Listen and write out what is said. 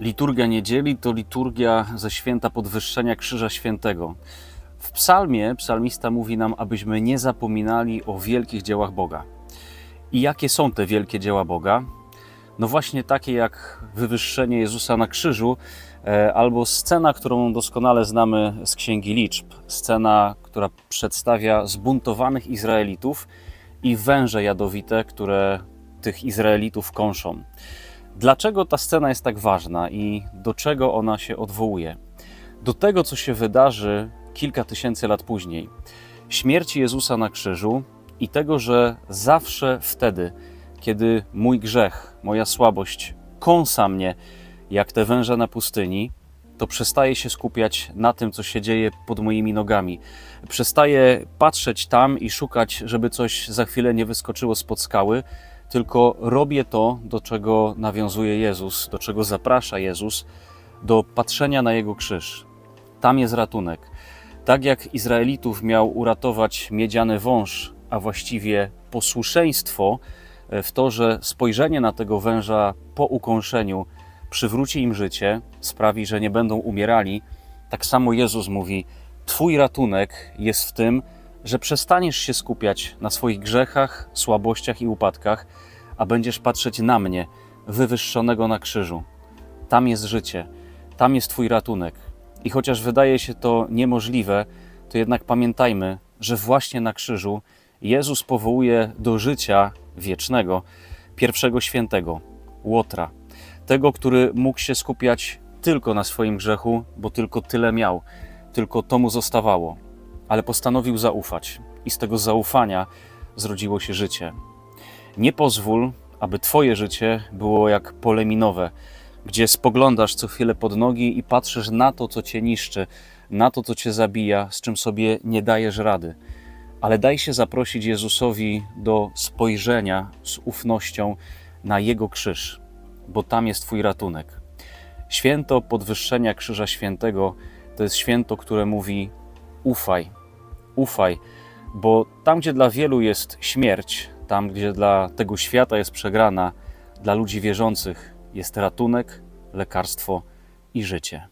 Liturgia niedzieli to liturgia ze święta podwyższenia Krzyża Świętego. W psalmie psalmista mówi nam, abyśmy nie zapominali o wielkich dziełach Boga. I jakie są te wielkie dzieła Boga? No właśnie takie jak wywyższenie Jezusa na krzyżu, e, albo scena, którą doskonale znamy z Księgi Liczb. Scena, która przedstawia zbuntowanych Izraelitów i węże jadowite, które tych Izraelitów kąszą. Dlaczego ta scena jest tak ważna i do czego ona się odwołuje? Do tego, co się wydarzy kilka tysięcy lat później. Śmierci Jezusa na krzyżu i tego, że zawsze wtedy, kiedy mój grzech, moja słabość kąsa mnie, jak te węże na pustyni, to przestaję się skupiać na tym, co się dzieje pod moimi nogami. Przestaję patrzeć tam i szukać, żeby coś za chwilę nie wyskoczyło spod skały, tylko robię to, do czego nawiązuje Jezus, do czego zaprasza Jezus, do patrzenia na Jego krzyż. Tam jest ratunek. Tak jak Izraelitów miał uratować miedziany wąż, a właściwie posłuszeństwo w to, że spojrzenie na tego węża po ukąszeniu przywróci im życie, sprawi, że nie będą umierali, tak samo Jezus mówi: Twój ratunek jest w tym, że przestaniesz się skupiać na swoich grzechach, słabościach i upadkach, a będziesz patrzeć na mnie, wywyższonego na krzyżu. Tam jest życie, tam jest Twój ratunek. I chociaż wydaje się to niemożliwe, to jednak pamiętajmy, że właśnie na krzyżu Jezus powołuje do życia wiecznego pierwszego świętego, Łotra, tego, który mógł się skupiać tylko na swoim grzechu, bo tylko tyle miał, tylko to mu zostawało, ale postanowił zaufać i z tego zaufania zrodziło się życie. Nie pozwól, aby Twoje życie było jak pole minowe, gdzie spoglądasz co chwilę pod nogi i patrzysz na to, co Cię niszczy, na to, co Cię zabija, z czym sobie nie dajesz rady. Ale daj się zaprosić Jezusowi do spojrzenia z ufnością na Jego krzyż, bo tam jest Twój ratunek. Święto podwyższenia Krzyża Świętego to jest święto, które mówi: ufaj, ufaj, bo tam, gdzie dla wielu jest śmierć, tam, gdzie dla tego świata jest przegrana, dla ludzi wierzących jest ratunek, lekarstwo i życie.